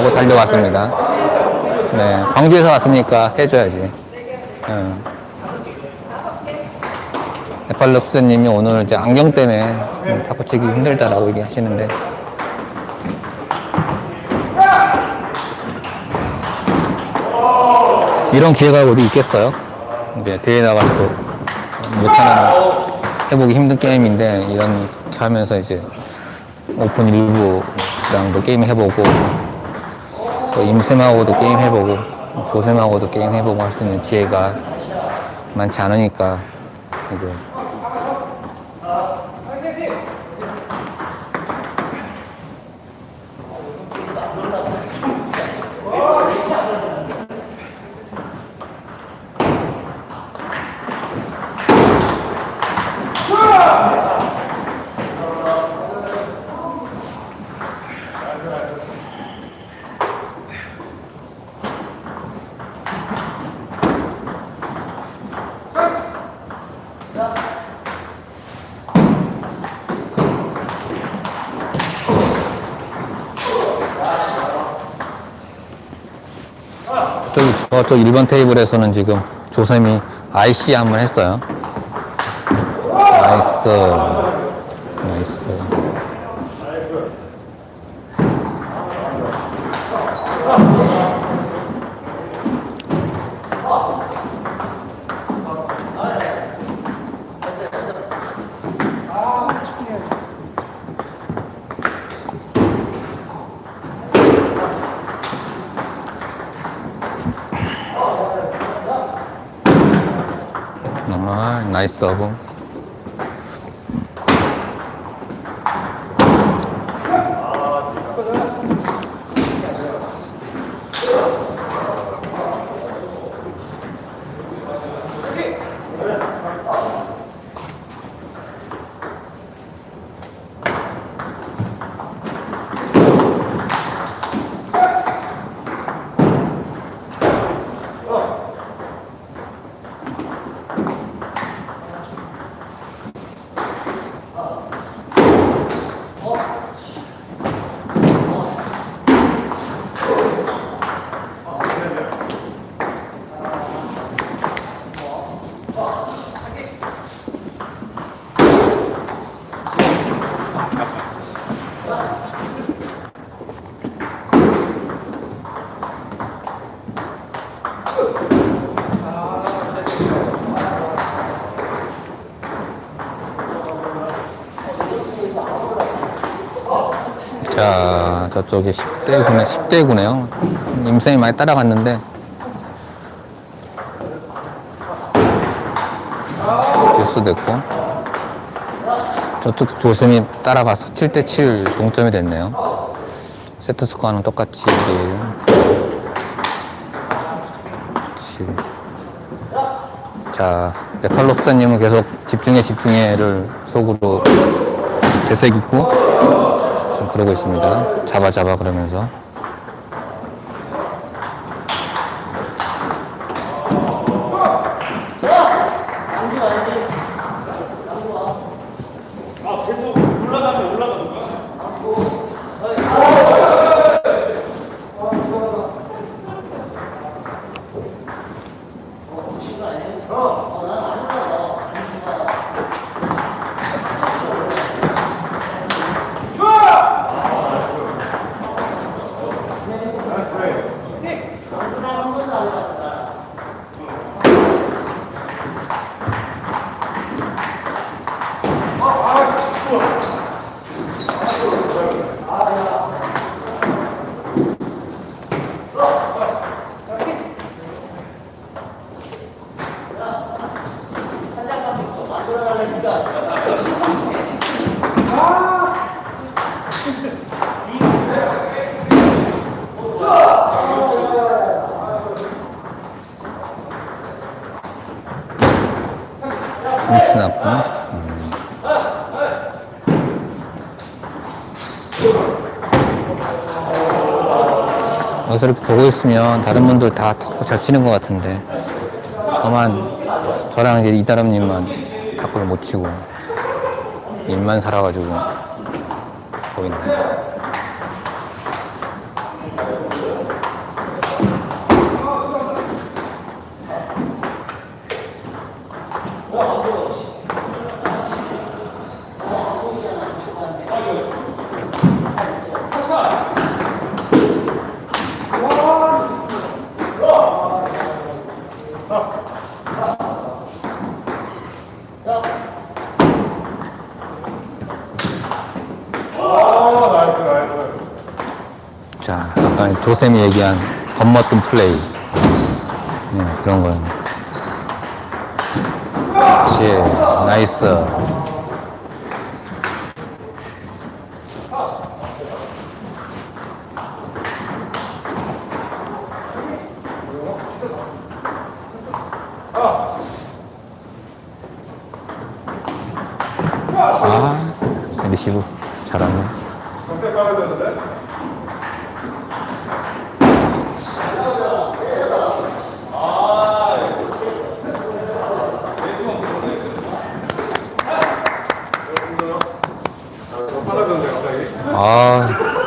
하고 달려왔습니다. 네, 광주에서 왔으니까 해줘야지. 응. 네팔로 수사님이 오늘 이제 안경 때문에 탁구 치기 힘들다라고 얘기하시는데 이런 기회가 어디 있겠어요? 이제 대회 나가서도 못하는 해보기 힘든 게임인데 이런 하면서 이제 오픈 일부랑도 게임 해보고 또 임샘하고도 게임 해보고 조샘하고도 게임 해보고 할 수 있는 기회가 많지 않으니까 이제 저기 저쪽 1번 테이블에서는 지금 조sem이 IC 한번 했어요. 나이스. 나이스. 아, 나이스 서브. 자, 저쪽에 10대 9네, 10대 9네요. 임성이 많이 따라갔는데. 뉴스 됐고. 저쪽 조sem이 따라가서 7대 7 동점이 됐네요. 세트 스코어는 똑같이 7. 자, 네팔로스님은 계속 집중해, 집중해를 속으로 되새기고, 그러고 있습니다. 잡아, 잡아, 그러면서. 미스 나쁜. 음. 여기서 이렇게 보고 있으면 다른 분들 다 탁구 잘 치는 것 같은데 저만 저랑 이다람님만 탁구를 못 치고 입만 살아가지고 보이네. 아, 나이스, 나이스. 자, 아까 조쌤이 얘기한 겉멋든 플레이. 네, 그런 거예요. 그렇지, 나이스. 아, 리시브 잘하네. 아,